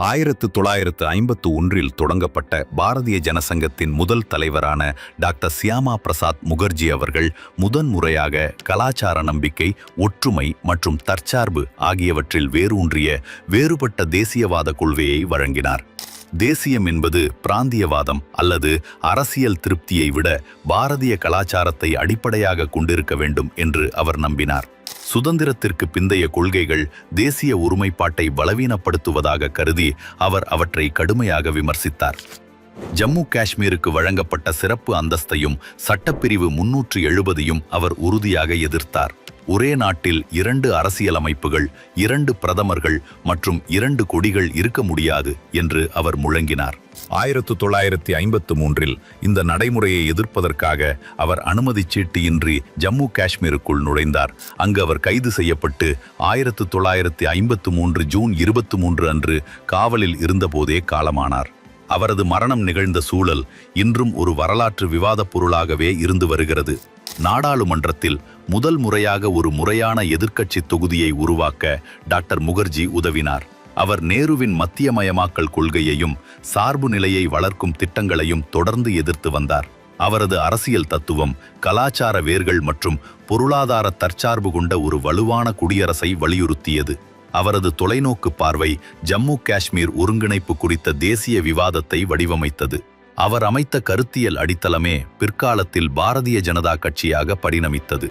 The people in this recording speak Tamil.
ஆயிரத்து தொள்ளாயிரத்து ஐம்பத்து ஒன்றில் தொடங்கப்பட்ட பாரதிய ஜனசங்கத்தின் முதல் தலைவரான டாக்டர் சியாமா பிரசாத் முகர்ஜி அவர்கள் முதன்முறையாக கலாச்சார நம்பிக்கை ஒற்றுமை மற்றும் தற்சார்பு ஆகியவற்றில் வேரூன்றிய வேறுபட்ட தேசியவாத கொள்கையை வழங்கினார். தேசியம் என்பது பிராந்தியவாதம் அல்லது அரசியல் திருப்தியை விட பாரதிய கலாச்சாரத்தை அடிப்படையாக கொண்டிருக்க வேண்டும் என்று அவர் நம்பினார். சுதந்திரத்திற்கு பிந்தைய கொள்கைகள் தேசிய ஒருமைப்பாட்டை பலவீனப்படுத்துவதாக கருதி அவர் அவற்றை கடுமையாக விமர்சித்தார். ஜம்மு காஷ்மீருக்கு வழங்கப்பட்ட சிறப்பு அந்தஸ்தையும் சட்டப்பிரிவு முன்னூற்று எழுபதையும் அவர் உறுதியாக எதிர்த்தார். ஒரே நாட்டில் இரண்டு அரசியலமைப்புகள் இரண்டு பிரதமர்கள் மற்றும் இரண்டு கொடிகள் இருக்க முடியாது என்று அவர் முழங்கினார். ஆயிரத்து தொள்ளாயிரத்தி ஐம்பத்து மூன்றில் இந்த நடைமுறையை எதிர்ப்பதற்காக அவர் அனுமதி சீட்டு இன்றி ஜம்மு காஷ்மீருக்குள் நுழைந்தார். அங்கு அவர் கைது செய்யப்பட்டு ஆயிரத்து தொள்ளாயிரத்தி ஐம்பத்து மூன்று ஜூன் இருபத்து மூன்று அன்று காவலில் இருந்தபோதே காலமானார். அவரது மரணம் நிகழ்ந்த சூழல் இன்றும் ஒரு வரலாற்று விவாதப் பொருளாகவே இருந்து வருகிறது. நாடாளுமன்றத்தில் முதல் முறையாக ஒரு முறையான எதிர்க்கட்சி தொகுதியை உருவாக்க டாக்டர் முகர்ஜி உதவினார். அவர் நேருவின் மத்தியமயமாக்கல் கொள்கையையும் சார்பு நிலையை வளர்க்கும் திட்டங்களையும் தொடர்ந்து எதிர்த்து வந்தார். அவரது அரசியல் தத்துவம் கலாச்சார வேர்கள் மற்றும் பொருளாதார தற்சார்பு கொண்ட ஒரு வலுவான குடியரசை வலியுறுத்தியது. அவரது தொலைநோக்கு பார்வை ஜம்மு காஷ்மீர் ஒருங்கிணைப்பு குறித்த தேசிய விவாதத்தை வடிவமைத்தது. அவர் அமைத்த கருத்தியல் அடித்தளமே பிற்காலத்தில் பாரதிய ஜனதா கட்சியாக பரிணமித்தது.